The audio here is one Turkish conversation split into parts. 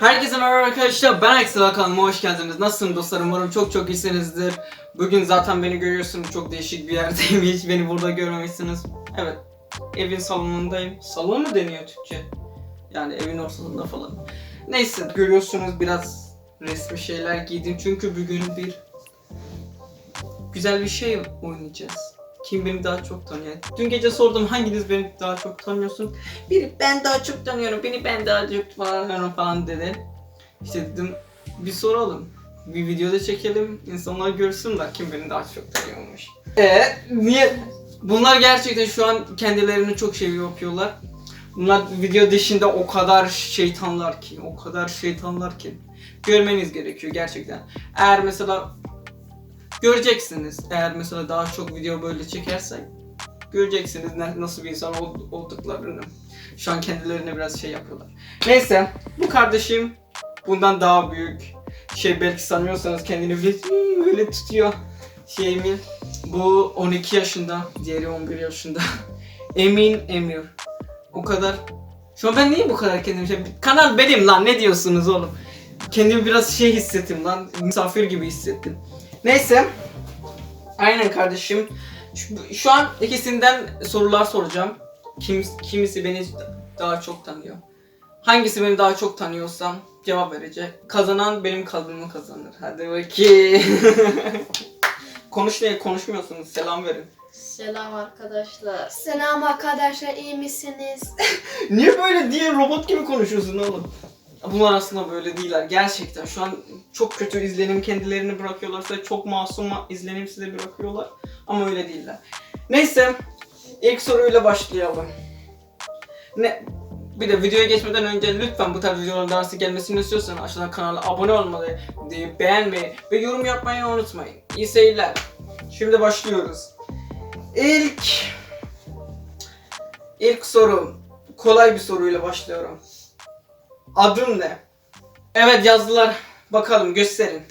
Herkese merhaba arkadaşlar ben Aksel kanalıma hoş geldiniz. Nasılsınız dostlarım? Umarım çok çok iyisinizdir. Bugün zaten beni görüyorsunuz çok değişik bir yerdeyim. Hiç beni burada görmemişsiniz. Evet. Evin salonundayım. Salon mu deniyor Türkçe? Yani evin ortasında falan. Neyse görüyorsunuz biraz resmi şeyler giydim. Çünkü bugün bir güzel bir şey oynayacağız. Kim beni daha çok tanıyor? Dün gece sordum hanginiz beni daha çok tanıyorsun? Biri ben daha çok tanıyorum, beni ben daha çok tanıyorum falan dedi. İşte dedim bir soralım. Bir videoda çekelim, insanlar görsün de kim beni daha çok tanıyormuş. Eee niye? Bunlar gerçekten şu an kendilerini çok şey yapıyorlar. Bunlar video dışında o kadar şeytanlar ki, o kadar şeytanlar ki. Görmeniz gerekiyor gerçekten. Eğer mesela göreceksiniz. Eğer mesela daha çok video böyle çekersek göreceksiniz nasıl bir insan ol- olduklarını. Şu an kendilerine biraz şey yapıyorlar. Neyse bu kardeşim bundan daha büyük. Şey belki sanıyorsanız kendini böyle tutuyor. Şey mi? Bu 12 yaşında, diğeri 11 yaşında. Emin Emir. O kadar. Şu an ben niye bu kadar kendimi şey... Kanal benim lan ne diyorsunuz oğlum? Kendimi biraz şey hissettim lan. Misafir gibi hissettim. Neyse. Aynen kardeşim. Şu, şu an ikisinden sorular soracağım. Kim, kimisi beni daha çok tanıyor. Hangisi beni daha çok tanıyorsam cevap verecek. Kazanan benim kalbimi kazanır. Hadi bakayım. Konuş ne? Konuşmuyorsunuz. Selam verin. Selam arkadaşlar. Selam arkadaşlar iyi misiniz? Niye böyle diye robot gibi konuşuyorsun oğlum? Bunlar aslında böyle değiller. Gerçekten şu an çok kötü izlenim kendilerini bırakıyorlarsa çok masum izlenim size bırakıyorlar. Ama öyle değiller. Neyse ilk soruyla başlayalım. Ne bir de videoya geçmeden önce lütfen bu tarz videoların sık gelmesini istiyorsan aşağıdan kanala abone olmayı, beğenmeyi ve yorum yapmayı unutmayın. İyi seyirler. Şimdi başlıyoruz. İlk İlk sorum kolay bir soruyla başlıyorum. Adın ne? Evet yazdılar. Bakalım gösterin.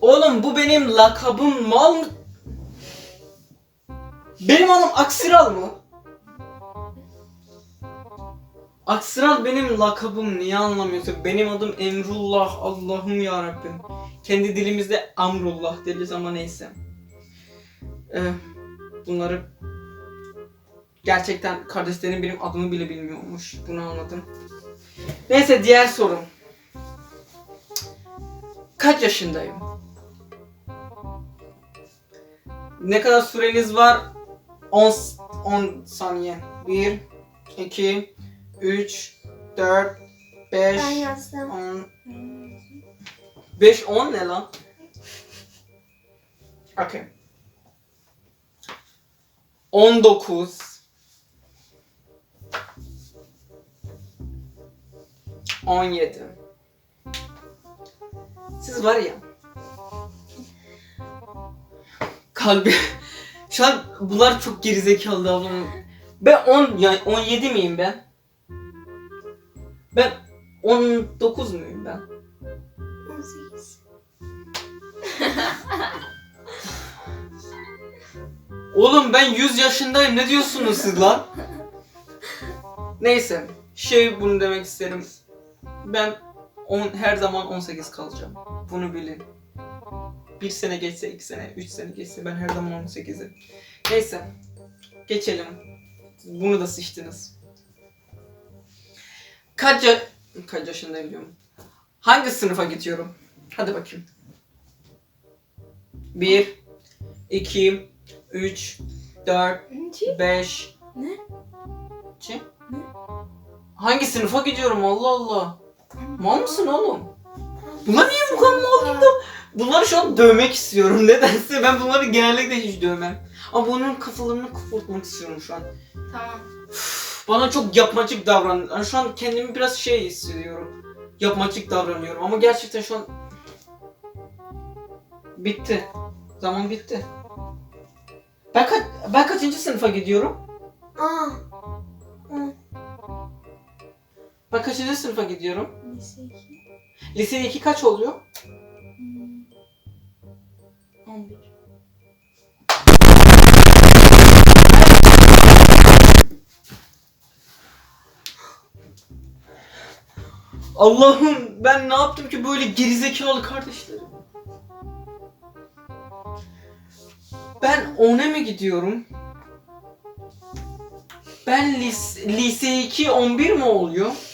Oğlum bu benim lakabım mal mı? Benim adım Aksiral mı? Aksiral benim lakabım niye anlamıyorsun? Benim adım Emrullah Allah'ım ya Rabbim. Kendi dilimizde Amrullah deriz ama neyse. Ee, bunları gerçekten kardeşlerim benim adımı bile bilmiyormuş. Bunu anladım. Neyse diğer sorum. Kaç yaşındayım? Ne kadar süreniz var? 10 10 saniye. 1 2 3 4 5 Ben yazdım. 10 5 10 ne lan? Okey. 19 17 Siz var ya Kalbi Şu an bunlar çok gerizekalı davranıyor. Ben 10 yani 17 miyim ben? Ben 19 muyum ben? 18. Oğlum ben 100 yaşındayım. Ne diyorsunuz siz lan? Neyse. Şey bunu demek isterim. Ben on, her zaman 18 kalacağım. Bunu bilin. Bir sene geçse, iki sene, üç sene geçse ben her zaman 18'im. Neyse. Geçelim. Bunu da sıçtınız. Kaç, ya- kaç yaşındayım diyorum. Hangi sınıfa gidiyorum? Hadi bakayım. 1 2 3 4 5 Ne? Çi? Hangi sınıfa gidiyorum Allah Allah. Mal mısın oğlum? Bunlar niye bu kadar mal gibi? Bunları şu an dövmek istiyorum. Nedense ben bunları genellikle hiç dövmem. Ama bunun kafalarını kıpırtmak istiyorum şu an. Tamam. Üf, Bana çok yapmacık davran. Yani şu an kendimi biraz şey hissediyorum. Yapmacık davranıyorum ama gerçekten şu an bitti. Zaman bitti. Ben kaç ben kaçıncı sınıfa gidiyorum? Aa. Ben kaçıncı sınıfa gidiyorum? Lise 2. Lise 2 kaç oluyor? Hmm. 11. Allah'ım ben ne yaptım ki böyle gerizekalı kardeşlerim? Ben ona mı gidiyorum? Ben lise, lise 2 11 mi oluyor?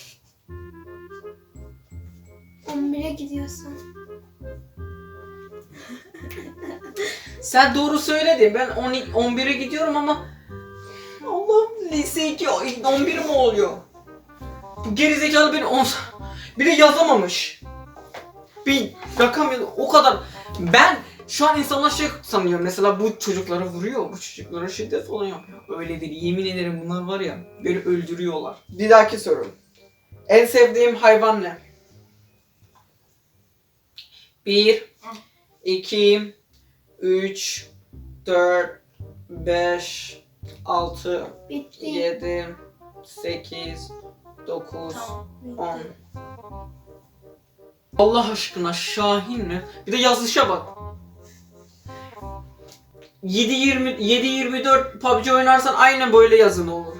11'e gidiyorsun. Sen doğru söyledin. Ben 12 11'e gidiyorum ama Allah'ım lise 2 11 mi oluyor? Bu gerizekalı beni 10 bir de yazamamış. Bir rakam o kadar. Ben şu an insanlar şey sanıyor. Mesela bu çocuklara vuruyor. Bu çocuklara şiddet falan yapıyor. Öyle değil. Yemin ederim bunlar var ya. Beni öldürüyorlar. Bir dahaki soru. En sevdiğim hayvan ne? Bir, iki, 3, 4, 5, 6, Bitti. 7, 8, 9, Tamam. 10. Allah aşkına Şahin mi? Bir de yazışa bak. 7 20 7 24 PUBG oynarsan aynen böyle yazın olur.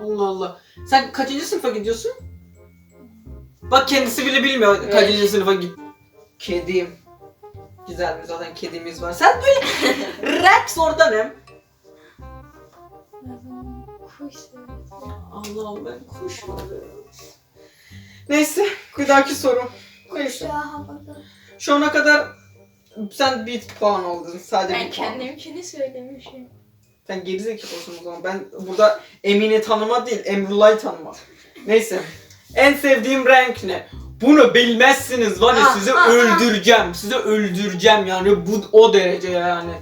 Allah Allah. Sen kaçıncı sınıfa gidiyorsun? Bak kendisi bile bilmiyor Evet. kaçıncı sınıfa git. Kedim. Güzel bir zaten kedimiz var. Sen böyle Rex orada ne? Kuş. Allah'ım ben kuş varım. Neyse, bir dahaki soru. Kuşağı havada. Şu ana kadar sen bir puan aldın. Sadece Ben bir puan. kendimkini söylemişim. Sen gerizekalısın o zaman. Ben burada Emine tanıma değil, Emrullah'ı tanıma. Neyse. En sevdiğim renk ne? Bunu bilmezsiniz var ya Ah, sizi ah, ah. öldüreceğim. Sizi öldüreceğim yani bu o derece yani.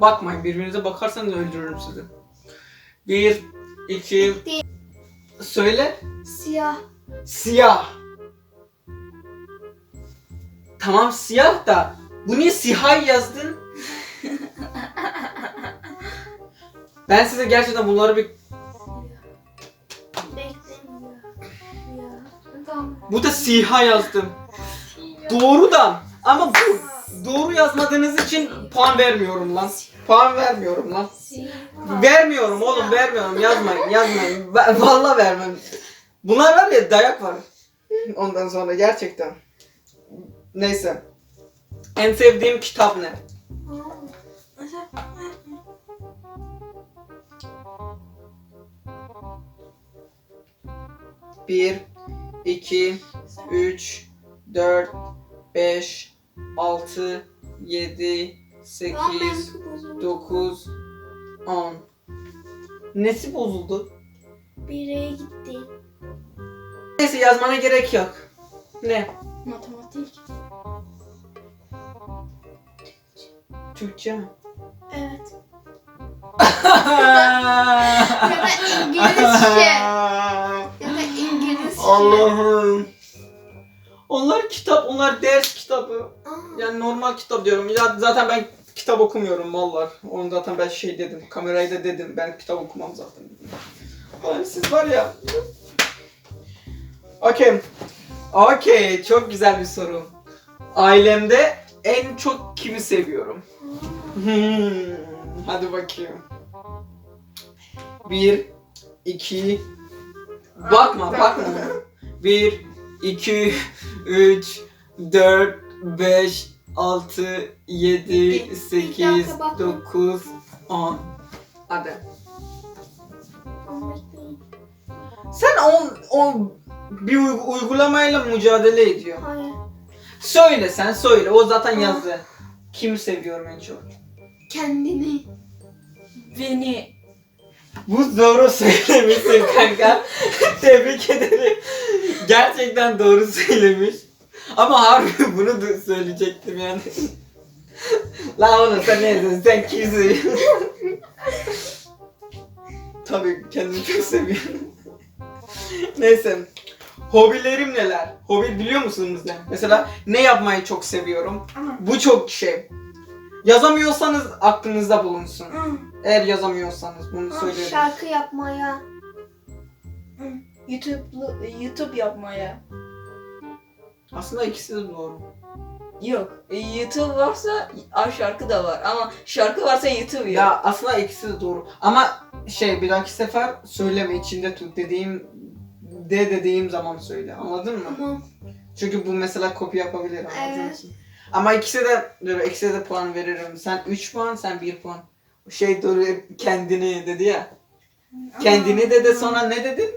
Bakmayın birbirinize bakarsanız öldürürüm sizi. Bir, iki, söyle. Siyah. Siyah. Tamam siyah da bu niye siyah yazdın? Ben size gerçekten bunları bir... Bu da siyah yazdım. Doğrudan. Ama bu doğru yazmadığınız için puan vermiyorum lan. Puan vermiyorum lan. Vermiyorum oğlum vermiyorum yazmayın yazmayın. Ben, vallahi vermem. Bunlar var ya dayak var. Ondan sonra gerçekten. Neyse. En sevdiğim kitap ne? 1, 2, 3, 4, 5, 6, 7, 8, 9, 10. Nesi bozuldu? Bireye gitti. Neyse yazmana gerek yok. Ne? Matematik. Türkçe mi? Evet. ya da İngilizce. Allah'ım. Onlar kitap, onlar ders kitabı. Yani normal kitap diyorum. Ya zaten ben kitap okumuyorum mallar. Onu zaten ben şey dedim. Kamerayı da dedim. Ben kitap okumam zaten. Yani siz var ya. Okey. Okey. Çok güzel bir soru. Ailemde en çok kimi seviyorum? Hmm, hadi bakayım. Bir, iki, bakma bakma. Bir, iki, üç, dört, beş, altı, yedi, Bir sekiz, dakika, bakma. dokuz, on. Hadi. Aa, bekleyin. Sen on, on bir uy- uygulamayla mücadele ediyor. Hayır. Söyle sen söyle. O zaten Aa. yazdı. Kimi seviyorum en çok? Kendini. Beni. Bu doğru söylemişsin kanka. Tebrik ederim. Gerçekten doğru söylemiş. Ama harbi bunu da söyleyecektim yani. La oğlum sen ne diyorsun? Sen kimsin? Tabii kendimi çok seviyorum. Neyse. Hobilerim neler? Hobi biliyor musunuz ne? Mesela ne yapmayı çok seviyorum? Bu çok şey. Yazamıyorsanız aklınızda bulunsun. Eğer yazamıyorsanız bunu Aa, söylerim. Şarkı yapmaya. YouTube YouTube yapmaya. Aslında ikisi de doğru. Yok. e, YouTube varsa a, şarkı da var ama şarkı varsa YouTube yok. Ya aslında ikisi de doğru. Ama şey bir dahaki sefer söyleme içinde tut dediğim de dediğim zaman söyle anladın mı? Tamam. Çünkü bu mesela kopya yapabilir anladın Evet. Ama ikisi de dur ikisi de puan veririm. Sen 3 puan sen 1 puan. Şey dur kendini dedi ya. Kendini dedi sonra ne dedin?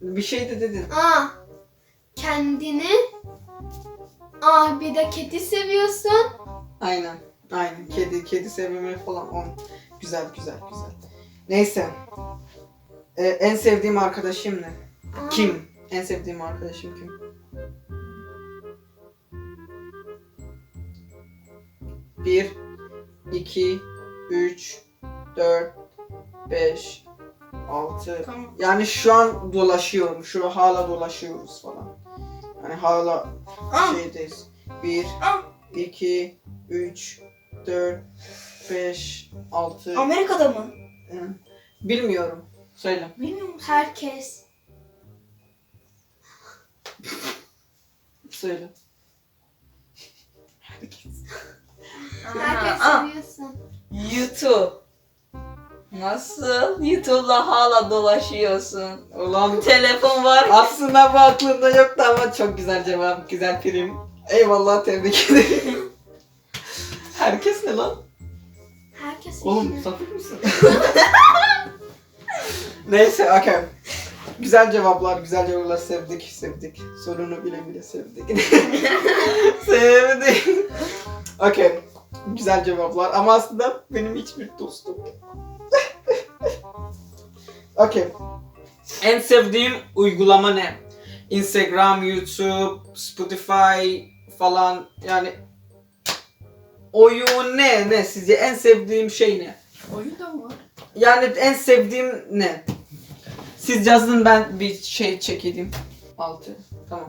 Bir şey de dedin. Aa. Kendini. Aa bir de kedi seviyorsun. Aynen. Aynen. Kedi kedi sevmemek falan. On. Güzel güzel güzel. Neyse. Ee, en sevdiğim arkadaşım ne? Aa, Kim? En sevdiğim arkadaşım kim? Bir, iki, üç, dört, beş, altı. Tamam. Yani şu an dolaşıyorum. Şu hala dolaşıyoruz falan. Yani hala Aa, şeydeyiz. Bir, aa. iki, üç, dört, beş, altı. Amerika'da mı? Bilmiyorum. Söyle. Bilmiyor musun? Herkes. Söyle. Herkes Aa, seviyorsun. YouTube. Nasıl? YouTube'la hala dolaşıyorsun. Ulan Telefon var. aslında bu aklımda yoktu ama çok güzel cevap. Güzel prim. Eyvallah tebrik ederim. Herkes ne lan? Herkes Oğlum seviyor. sapık mısın? Neyse okey. Güzel cevaplar, güzel cevaplar sevdik, sevdik. Sorunu bile bile sevdik. sevdik. Okey. Güzel cevaplar ama aslında benim hiçbir dostum yok. Okey. En sevdiğim uygulama ne? Instagram, YouTube, Spotify falan yani oyun ne ne sizce en sevdiğim şey ne? Oyun da mı var? Yani en sevdiğim ne? Siz yazın ben bir şey çekeyim. Altı. Tamam.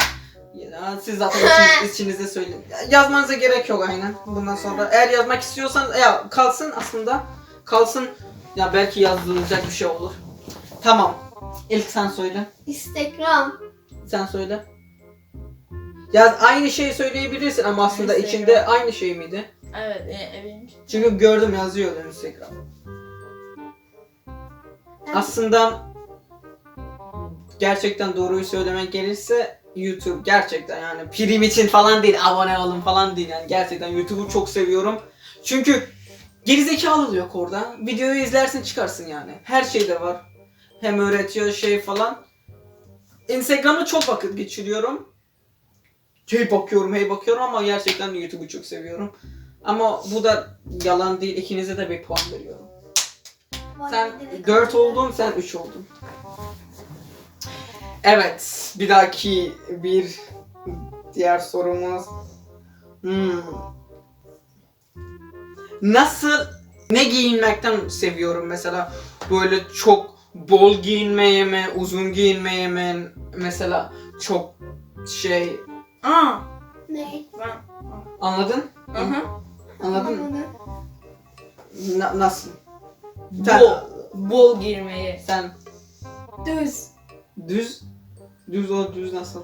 Siz zaten içiniz, içinizde söyleyin. Yazmanıza gerek yok aynen. Bundan sonra eğer yazmak istiyorsan ya kalsın aslında. Kalsın. Ya belki yazılacak bir şey olur. Tamam. İlk sen söyle. Instagram. Sen söyle. Ya aynı şeyi söyleyebilirsin ama aslında Instagram. içinde aynı şey miydi? Evet, e, evet. Çünkü gördüm yazıyordu Instagram. Aslında gerçekten doğruyu söylemek gelirse YouTube gerçekten yani prim için falan değil, abone olun falan değil yani gerçekten YouTube'u çok seviyorum. Çünkü gerizekalı yok orada. Videoyu izlersin çıkarsın yani. Her şeyde var. Hem öğretiyor şey falan. Instagram'da çok vakit geçiriyorum. Hey bakıyorum, hey bakıyorum ama gerçekten YouTube'u çok seviyorum. Ama bu da yalan değil. İkinize de bir puan veriyorum. Sen be, 4 oldun, sen 3 oldun. Evet, bir dahaki bir diğer sorumuz. Hmm. Nasıl, ne giyinmekten seviyorum mesela? Böyle çok bol giyinmeye mi, uzun giyinmeye mi? Mesela çok şey, Aa, Ne? anladın? Aha. Anladın mı? Anlamadım. Na- nasıl? Bol, bol girmeyi. Sen Düz. Düz. Düz o düz nasıl?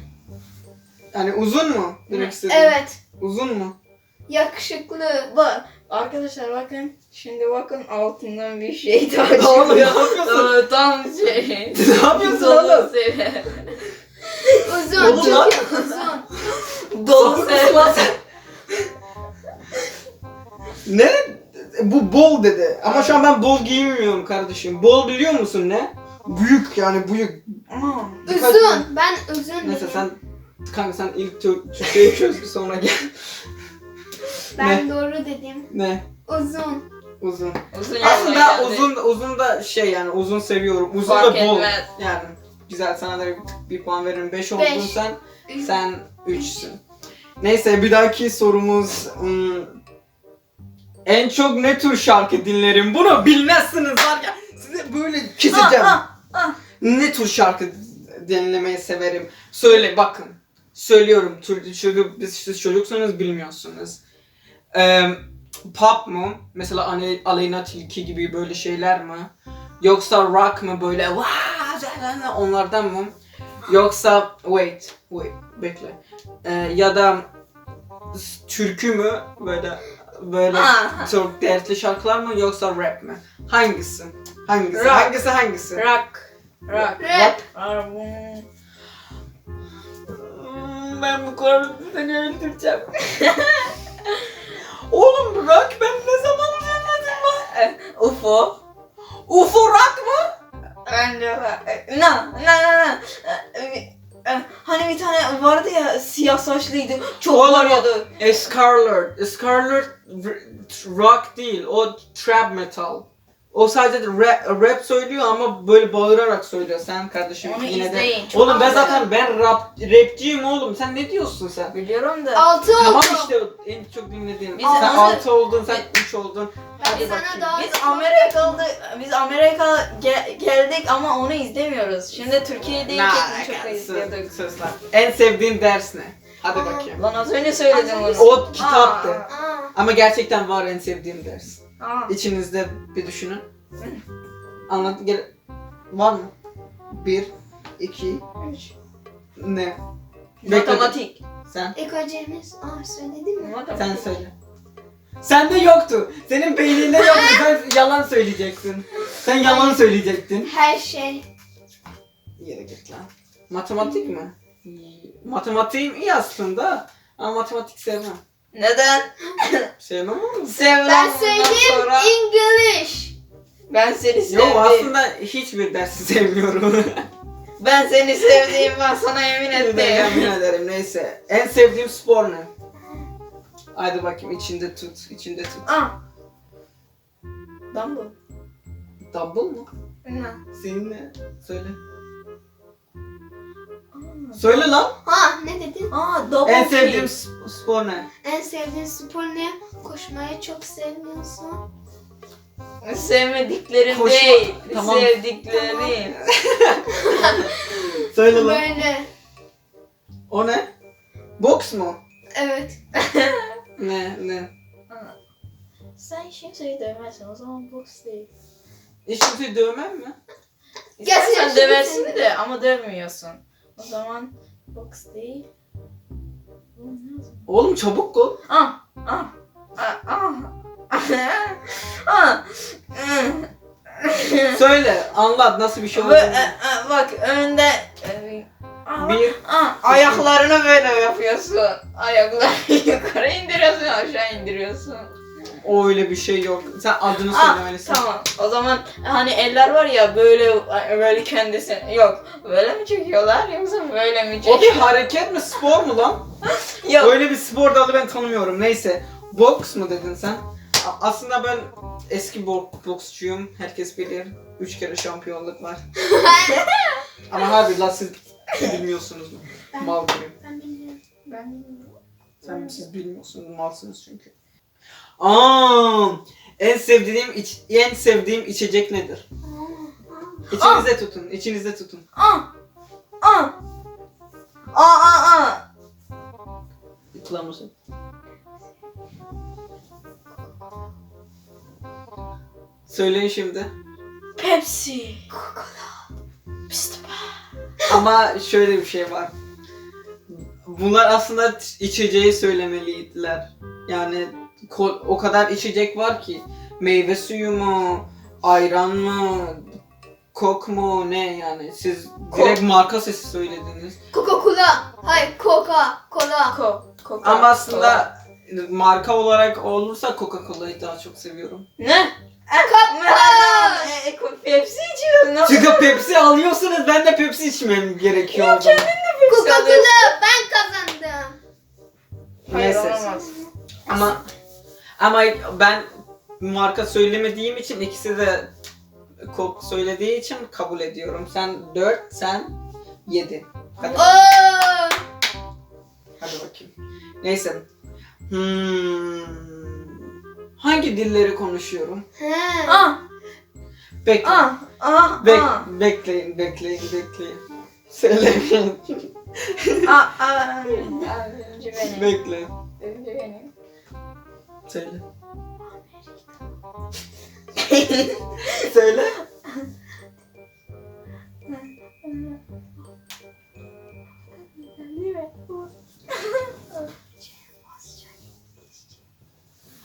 yani uzun mu? Demek istedim. Evet. Uzun mu? Yakışıklı. Bak, arkadaşlar bakın. Şimdi bakın altından bir şey daha Oğlum ne çıkıyor. yapıyorsun? Tam şey. ne yapıyorsun oğlum? seviye. Uzun. Oğlum çok lan. uzun. Dolu Sapık mısın seviye. lan sen? ne? Bu bol dedi. Ama şu an ben bol giymiyorum kardeşim. Bol biliyor musun ne? Büyük yani büyük. Aa. Dikkat- Uzun. Ben uzun Neyse dedim. sen kanka sen ilk Türk Türkçeyi çöz sonra gel. Ben doğru dedim. ne? Uzun. Uzun. Uzun Aslında yapma uzun uzun da şey yani uzun seviyorum. Uzun Fark da bol. etmez. Yani güzel sana da bir, bir puan veririm. 5 oldun Beş. sen. Sen 3'sün. Neyse bir dahaki sorumuz hmm, en çok ne tür şarkı dinlerim? Bunu bilmezsiniz var ya. Size böyle keseceğim. Aa, aa. Ne tür şarkı dinlemeyi severim? Söyle bakın. Söylüyorum çünkü biz siz çocuksanız bilmiyorsunuz. Ee, pop mu? Mesela Ale- Aleyna Tilki gibi böyle şeyler mi? Yoksa rock mı böyle onlardan mı? Yoksa wait, wait, bekle. Ee, ya da türkü mü böyle böyle çok dertli şarkılar mı yoksa rap mi? Hangisi? Hangisi? Rock. Hangisi hangisi? Rock. Rock. Rap. Rock. Hmm, Ben bu konuda seni öldüreceğim. Oğlum rock ben ne zaman dinledim lan? UFO. UFO rock mı? Bence. Na na na na. Hani bir tane vardı ya siyah saçlıydı. Çok Oğlum, varıyordu. Scarlet. Scarlet rock değil. O trap metal. O sadece rap, rap söylüyor ama böyle bağırarak söylüyor. Sen kardeşim Onu yine de. izleyin. Çok Oğlum ben zaten ben rap rapçiyim oğlum. Sen ne diyorsun sen? Biliyorum da. Altı oldu. Tamam işte en çok dinlediğim. Biz sen onu- 6 oldun, sen 3 oldun. Hadi sana bakayım. daha Biz Amerikalı biz Amerika ge- geldik ama onu izlemiyoruz. Şimdi Türkiye'deyken Ne çok alakası? izliyorduk. Lan. En sevdiğin ders ne? Hadi Aa. bakayım. Lan az önce söyledim onu. O kitaptı. Aa, Ama gerçekten var en sevdiğim ders. Aa. İçinizde bir düşünün. Anlat gel. Var mı? Bir, iki, üç. Ne? Matematik. Sen. Ekocemiz. Aa söyledin mi? Matematik. Sen söyle. Sende yoktu. Senin beyninde yoktu. Sen yalan söyleyeceksin. Sen yalan söyleyecektin. Her şey. Yere git lan. Matematik mi? Matematiğim iyi aslında. Ama matematik sevmem. Neden? Sevmem oğlum. Sevmem Ben bundan söyleyeyim sonra. English. Ben seni sevdim. Yok aslında hiçbir dersi sevmiyorum. Ben seni sevdiğim ben sana yemin Yemin ettim. ederim neyse. En sevdiğim spor ne? Hadi bakayım içinde tut, içinde tut. Ah. Dumbbell. Dumbbell mı? Ne? Senin ne? Söyle. Söyle lan. Ha ne dedin? Aa, double En sevdiğim sp- spor ne? En sevdiğin spor ne? Koşmayı çok sevmiyorsun. Sevmediklerim Koşma- değil. Tamam. Sevdiklerim. Söyle lan. Böyle. O ne? Boks mu? Evet. Ne ne? Sen kimseyi dövmezsin o zaman boks değil. Hiç kimseyi dövmem mi? İstersen Gerçi döversin şimdi- de ama dövmüyorsun. O zaman boks değil. Oğlum çabuk ol. Ah, ah, ah, ah. ah. Söyle, anlat nasıl bir şey olduğunu. e, e, bak önde e, ah, Bir, ah, ayaklarını böyle yapıyorsun. Ayaklarını yukarı indiriyorsun, aşağı indiriyorsun. O öyle bir şey yok. Sen adını Ah, söylemelisin. tamam. O zaman hani eller var ya böyle böyle kendisi yok. Böyle mi çekiyorlar yoksa böyle mi O bir çekiyorlar? hareket mi, spor mu lan? Yok. Öyle bir spor dalı ben tanımıyorum. Neyse. Boks mu dedin sen? Aslında ben eski bo- boksçuyum. Herkes bilir. Üç kere şampiyonluk var. Ama harbi la siz bilmiyorsunuz mu? Mal gibi. Ben bilmiyorum. Ben Sen siz bilmiyorsunuz. Malsınız çünkü. Aa, en sevdiğim iç, en sevdiğim içecek nedir? Aa, İçinizde tutun. içinizde tutun. Ah! Ah! Ah ah ah! Kulağımızı. Söyleyin şimdi. Pepsi. Ama şöyle bir şey var. Bunlar aslında içeceği söylemeliydiler. Yani o kadar içecek var ki. Meyve suyu mu, ayran mı, kok mu ne yani. Siz Kok. direkt marka sesi söylediniz. Coca-Cola. Hayır Coca-Cola. Ko. Coca. Ama aslında marka olarak olursa Coca-Cola'yı daha çok seviyorum. Ne? Coca-Cola. E, e, Pepsi içiyorsun. Nasıl? Çünkü Pepsi alıyorsunuz ben de Pepsi içmem gerekiyor. o zaman. Coca-Cola ben kazandım. Hayır Neyse. olamaz. Ama ama ben marka söylemediğim için ikisi de kok söylediği için kabul ediyorum. Sen 4, sen 7. Hadi, Oo. hadi bakayım. Neyse. Hmm. Hangi dilleri konuşuyorum? He. Ah! Bekleyin. Ah! Ah! Bek- ah. bekleyin, bekleyin, bekleyin. Söylemeyin. Ah! Ah! Önce benim. bekleyin. Önce benim. Söyle. Söyle.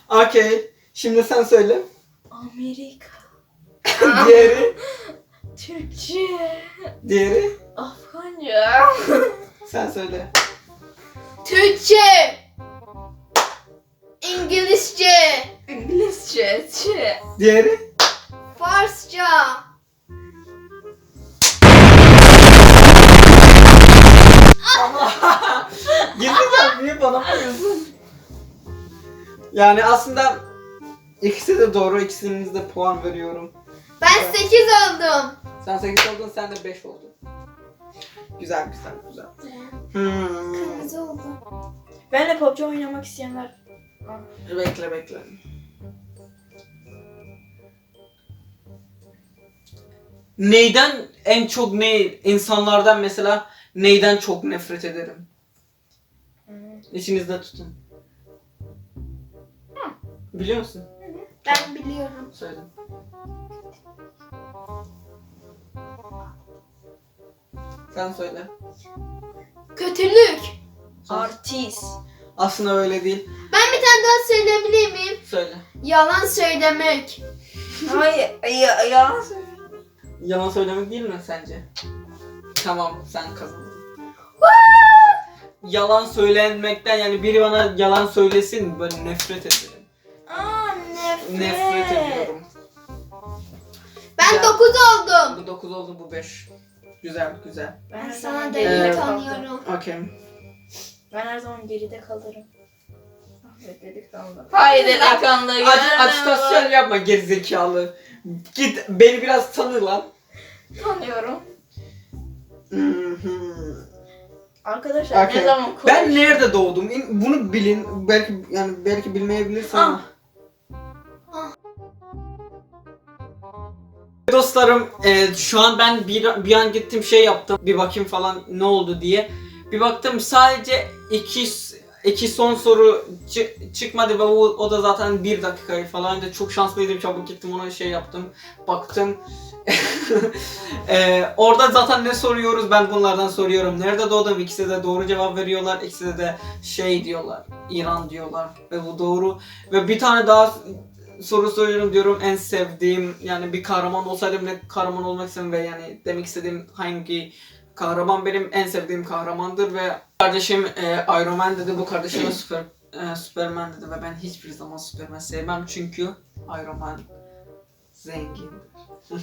Okey. Şimdi sen söyle. Amerika. Diğeri. Türkçe. Diğeri. Afganca. Sen söyle. Türkçe. İngilizce. İngilizce. Çe. Diğeri. Farsça. Gizli niye bana bakıyorsun? Yani aslında ikisi de doğru. İkisiniz de puan veriyorum. Ben 8 oldum. Sen 8 oldun, sen de 5 oldun. Güzel güzel güzel. Hmm. Kırmızı oldu. Benle PUBG oynamak isteyenler. Bekle bekle. Neyden en çok ne insanlardan mesela neyden çok nefret ederim? İçinizde tutun. Biliyor musun? Ben biliyorum. Söyle. Sen söyle. Kötülük. Artist. Aslında öyle değil. Ben bir tane daha söyleyebilir miyim? Söyle. Yalan söylemek. Hayır. Ya, yalan söyle. Yalan söylemek değil mi sence? Tamam sen kazandın. yalan söylenmekten yani biri bana yalan söylesin böyle nefret ederim. Aa nefret. Nefret ediyorum. Ben Güzel. 9 oldum. Bu 9 oldu bu 5. Güzel güzel. Ben sana deli Evet. tanıyorum. Okey. Ben her zaman geride kalırım. Evet delikanlı. Hayır delikanlı. Ac- acitasyon yapma gerizekalı. Git beni biraz tanı lan. Tanıyorum. Mhm. Arkadaşlar ne zaman konuş... Ben nerede doğdum? İn- Bunu bilin. Belki yani belki bilmeyebilirsin ama. Ah. Dostlarım e, şu an ben bir, bir an gittim şey yaptım. Bir bakayım falan ne oldu diye. Bir baktım sadece iki iki son soru çı- çıkmadı ve o, o da zaten bir dakikayı falan da çok şanslıydım. Çabuk gittim ona şey yaptım. Baktım. E, orada zaten ne soruyoruz? Ben bunlardan soruyorum. Nerede doğdum? İkisi de doğru cevap veriyorlar. İkisi de şey diyorlar İran diyorlar ve bu doğru. Ve bir tane daha soru soruyorum diyorum. En sevdiğim yani bir kahraman olsaydım ne kahraman olmak istedim ve yani demek istediğim hangi kahraman benim en sevdiğim kahramandır ve kardeşim e, Iron Man dedi bu kardeşime Super e, Superman dedi ve ben hiçbir zaman Superman sevmem çünkü Iron Man zengindir.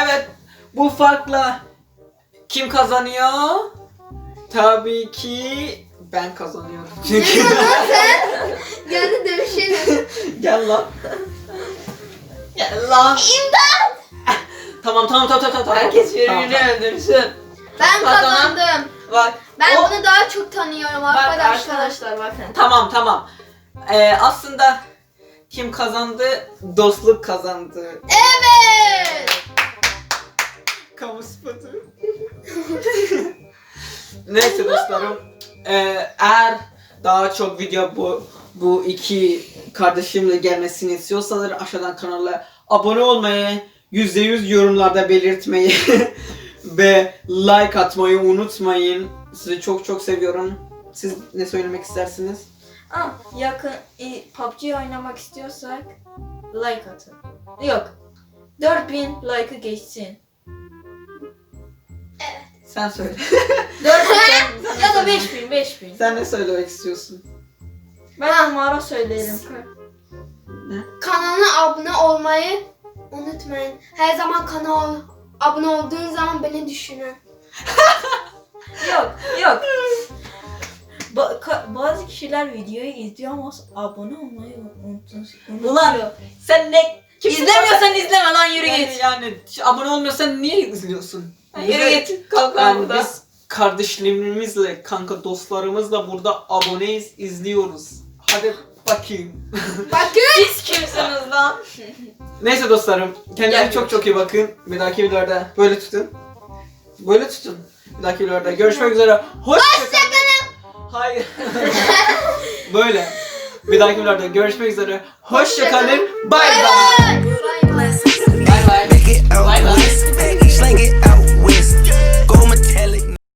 evet bu farkla kim kazanıyor? Tabii ki ben kazanıyorum. Çünkü Yani dövüşelim. gel lan. Ya lan. Tamam tamam tamam tamam tamam. Herkes birbirini tamam. öldürsün. Ben Kazanan- kazandım. Bak. Ben o- bunu daha çok tanıyorum Bak arkadaşlar. arkadaşlar bakın. Tamam tamam. Ee, aslında kim kazandı? Dostluk kazandı. Evet. Kamu spotu. Neyse dostlarım. Ee, eğer daha çok video bu bu iki kardeşimle gelmesini istiyorsanız aşağıdan kanala abone olmayı, %100 yorumlarda belirtmeyi ve like atmayı unutmayın. Sizi çok çok seviyorum. Siz ne söylemek istersiniz? Aa, yakın e, PUBG oynamak istiyorsak like atın. Yok. 4000 like'ı geçsin. Sen söyle. 4000 ya da 5000 5000. Sen ne söylemek istiyorsun? Ben numara söylerim. Kanalına abone olmayı unutmayın. Her zaman kanal abone olduğun zaman beni düşünün. yok yok. Ba- ka- bazı kişiler videoyu izliyor ama abone olmayı unutuyor. Ulan sen ne? İzlemiyorsan izleme lan yürü yani, git. yani abone olmuyorsan niye izliyorsun? Yürü git. Kalk lan Yani burada. biz kardeşlerimizle, kanka dostlarımızla burada aboneyiz, izliyoruz. Hadi bakayım. Bakın. Siz kimsiniz lan? Neyse dostlarım, kendinize Gel. çok çok iyi bakın. Bir dahaki videolarda böyle tutun. Böyle tutun. Bir dahaki videolarda görüşmek üzere. Hoşçakalın. Hayır. böyle. Bir dahaki videolarda görüşmek üzere. Hoşçakalın. Bay bay. Bye.